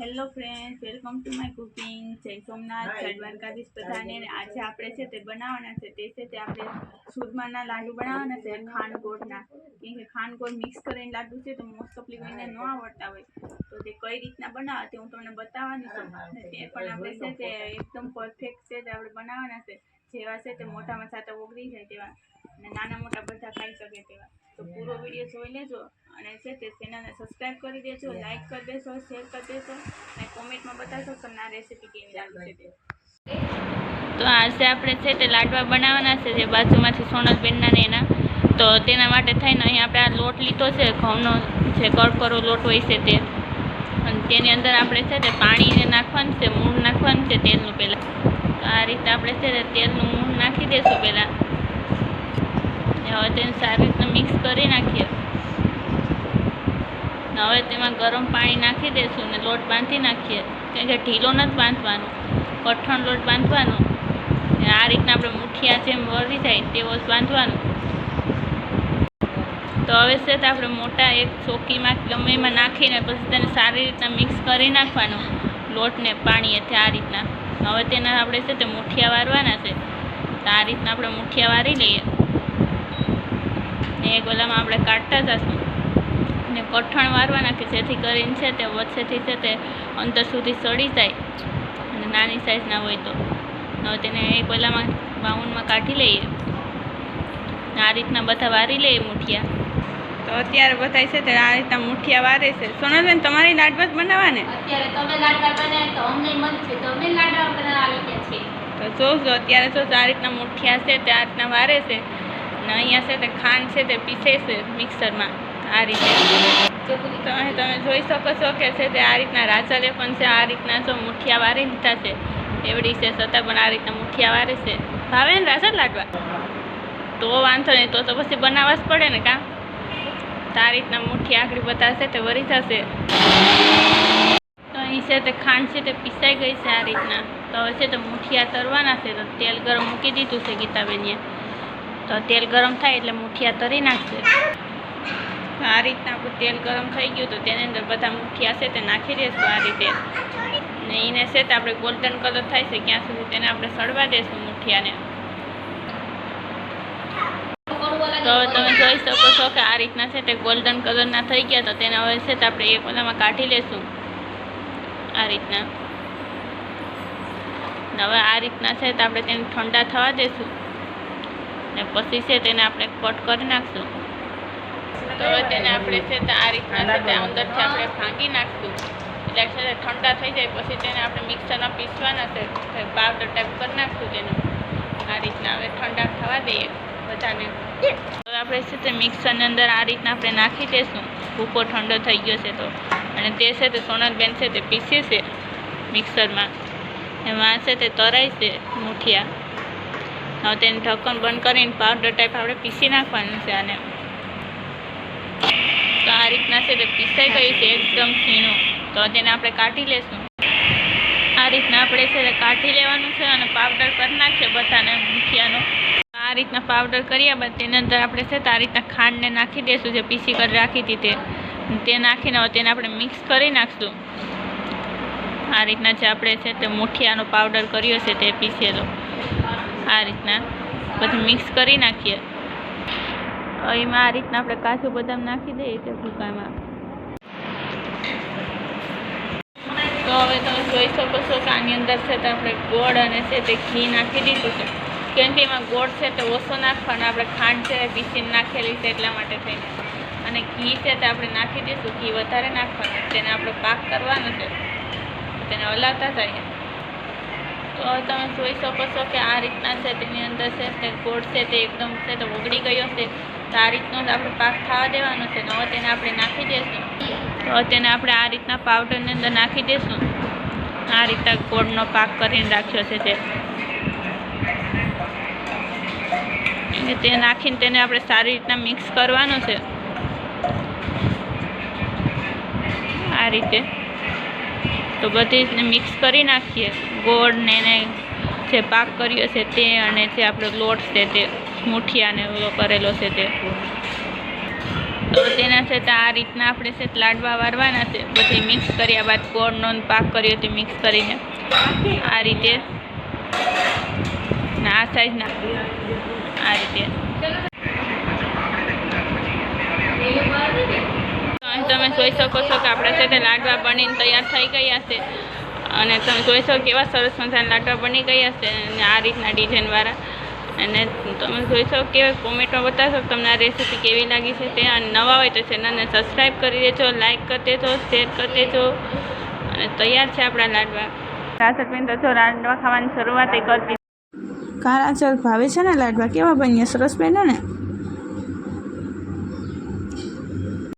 Hello friends welcome to my cooking જય સોમનાથ જય દ્વારકાધીશ બધાને. આજે આપણે છે તે બનાવવાના છે. તે છે તે આપણે સુરમાના લાડુ બનાવવાના છે ખાંડકોટના કેમ કે ખાંડકોટ મિક્સ કરીને લાડુ છે તો મોસ્ટ ઓફલી કોઈને ન આવડતા હોય. તો તે કઈ રીતના બનાવે તે હું તમને બતાવવાની છું. તે પણ આપણે છે તે એકદમ પરફેક્ટ છે તે આપણે બનાવવાના છે. જેવા છે તે મોટામાં સાથે ઓગળી જાય તેવા અને નાના મોટા બધા ખાઈ શકે તેવા. તો પૂરો વીડિયો જોઈ લેજો અને છે તે ચેનલને સબસ્ક્રાઈબ કરી દેજો લાઇક કરી દેશો શેર કરી દેશો અને કોમેન્ટમાં બતાવશો તમને આ રેસીપી કેવી લાગે છે તે. આજે આપણે છે તે લાડવા બનાવવાના છે જે બાજુમાંથી સોનલબેનના ને એના તો તેના માટે થઈને અહીં આપણે આ લોટ લીધો છે ઘઉંનો જે કરકરો લોટ હોય છે તે. અને તેની અંદર આપણે છે તે પાણીને નાખવાનું છે મૂળ નાખવાનું છે તેલનું પહેલાં. આપણે છે તેલનું મૂળ નાખી દઈશું પહેલાં. હવે તેને સારી રીતના મિક્સ કરી નાખીએ. હવે તેમાં ગરમ પાણી નાખી દઈશું ને લોટ બાંધી નાખીએ. કેમ કે ઢીલો નથી બાંધવાનો. કઠણ લોટ બાંધવાનો. આ રીતના આપણે મુઠિયા જેમ વળી જાય તેવો જ બાંધવાનો. તો હવે છે તો આપણે મોટા એક ચોકીમાં ગમે એમાં નાખીને પછી તેને સારી રીતના મિક્સ કરી નાખવાનું. લોટને પાણીએથી આ રીતના. હવે તેના આપણે છે તે મુઠિયા વારવાના છે. તો આ રીતના આપણે મુઠિયા વારી લઈએ. ને એક ઓલામાં આપણે કાઢતા જશું. ને કઠણ વારવાના કે જેથી કરીને છે તે વચ્ચેથી છે તે અંતર સુધી સડી જાય. અને નાની સાઇઝના હોય તો. હવે તેને એક ઓલામાં બાઉનમાં કાઢી લઈએ. આ રીતના બધા વારી લઈએ મુઠિયા. તો અત્યારે બધા છે તે આ રીતના મુઠિયા વારે છે. સોનલબેન તમારી લાડવા જ બનાવવા ને અત્યારે તમે લાડવા બનાવે તો અમને મન છે તો અમે લાડવા બનાવી છીએ. તો જોજો અત્યારે જો આ રીતના મુઠિયા છે તે આ રીતના વારે છે. અને અહીંયા છે તે ખાંડ છે તે પીસે છે મિક્સરમાં આ રીતે. તો તમે તમે જોઈ શકો છો કે છે તે આ રીતના રાજલે પણ છે આ રીતના જો મુઠિયા વારી લીધા છે. એવડી છે છતાં પણ આ રીતના મુઠિયા વારે છે. ભાવે ને રાજલ લાડવા તો વાંધો નહીં તો તો પછી બનાવવા જ પડે ને કાં? તો આ રીતના મુઠ્ઠી આખરી બતાવશે તે વરી થશે તો અહીં છે તે ખાંડ છે તે પીસાઈ ગઈ છે આ રીતના. તો હવે છે તો મુઠિયા તરવાના છે તો તેલ ગરમ મૂકી દીધું છે ગીતાબેનીએ. તો તેલ ગરમ થાય એટલે મુઠિયા તરી નાખશે. આ રીતના આપણું તેલ ગરમ થઈ ગયું તો તેની અંદર બધા મુઠિયા છે તે નાખી દઈશું આ રીતે. ને એને છે તે આપણે ગોલ્ડન કલર થાય છે ક્યાં સુધી તેને આપણે સળવા દઈશું મુઠિયાને તો હવે તમે જોઈ શકો છો કે આ રીતના છે તે ગોલ્ડન કલરના થઈ ગયા તો તેને હવે છે તો આપણે એક ઓલામાં કાઢી લેશું. આ રીતના. હવે આ રીતના છે તો આપણે તેને ઠંડા થવા દેશું. ને પછી છે તેને આપણે કટ કરી નાખશું. તો હવે તેને આપણે છે તો આ રીતના છે તે અંદરથી આપણે ભાંગી નાખશું. એટલે છે ઠંડા થઈ જાય પછી તેને આપણે મિક્સરમાં પીસવાના છે. પાવડર ટાઈપ કરી નાખશું તેને. આ રીતના હવે ઠંડા થવા દઈએ. બધાને હવે આપણે છે તે મિક્સરની અંદર આ રીતના આપણે નાખી દઈશું ભૂકો ઠંડો થઈ ગયો છે તો. અને તે છે તે સોનલબેન છે તે પીસે છે મિક્સરમાં. એમાં છે તે તરાય છે મુઠિયા. હવે તેને ઢક્કન બંધ કરીને પાવડર ટાઈપ આપણે પીસી નાખવાનું છે આને. તો આ રીતના છે તે પીસાઈ ગયું છે એકદમ ઝીણું. તો તેને આપણે કાઢી લેશું. આ રીતના આપણે છે તે કાઢી લેવાનું છે અને પાવડર કરી નાખીએ બધાને મુઠિયાનો. આ રીતના પાવડર કર્યા બાદ તેની અંદર આપણે છે આ રીતના ખાંડને નાખી દઈશું જે પીસી કરી રાખી હતી તે. નાખીને તેને આપણે મિક્સ કરી નાખશું. આ રીતના જે આપણે છે તે મુઠિયાનો પાવડર કર્યો છે તે પીસેલો. આ રીતના પછી મિક્સ કરી નાખીએ. એમાં આ રીતના આપણે કાજુ બદામ નાખી દઈએ તે ભૂકામાં. તો હવે તમે જોઈ શકો છો કે આની અંદર છે તો આપણે ગોળ અને છે તે ઘી નાખી દીધું છે. કેમ કે એમાં ગોળ છે તો ઓછો નાખવાનો આપણે ખાંડ છે પીસીને નાખેલી છે એટલા માટે થઈને. અને ઘી છે તે આપણે નાખી દઈશું, ઘી વધારે નાખવાનું. તેને આપણે પાક કરવાનો છે. તેને હલાવતા જઈએ. તો હવે તમે જોઈ શકો છો કે આ રીતના છે તેની અંદર છે તે ગોળ છે તે એકદમ છે તો ઓગળી ગયો છે. તો આ રીતનો જ આપણે પાક થવા દેવાનો છે. તો તેને આપણે નાખી દઈશું. તો તેને આપણે આ રીતના પાવડરની અંદર નાખી દઈશું. આ રીતના ગોળનો પાક કરીને રાખ્યો છે તે. અને તે નાખીને તેને આપણે સારી રીતના મિક્સ કરવાનું છે. આ રીતે. તો બધી રીતને મિક્સ કરી નાખીએ. ગોળ ને એને જે પાક કર્યો છે તે અને જે આપણો લોટ છે તે મુઠિયાને કરેલો છે તે. તો તેના છે તો આ રીતના આપણે છે લાડવા વારવાના છે. પછી મિક્સ કર્યા બાદ ગોળનો પાક કર્યો તે મિક્સ કરીને. આ રીતે. આ સાઈઝના. આ રીતે. તમે જોઈ શકો છો કે આપણા છે તે લાડવા બનીને તૈયાર થઈ ગયા છે. અને તમે જોઈ શકો કેવા સરસ મજાના લાડવા બની ગયા છે અને આ રીતના ડિઝાઇનવાળા અને તમે જોઈ શકો કે કોમેન્ટમાં બતાવશો તમને આ રેસીપી કેવી લાગી છે. તે અને નવા હોય તો ચેનલને સબસ્ક્રાઈબ કરી દેજો લાઇક કરી દેજો શેર કરી દેજો. અને તૈયાર છે આપણા લાડવા. રાસરબેન તો જો લાડવા ખાવાની શરૂઆત કરી કારા ચાલ ભાવે છે ને લાડવા? કેવા બન્યા? સરસ બન્યા ને?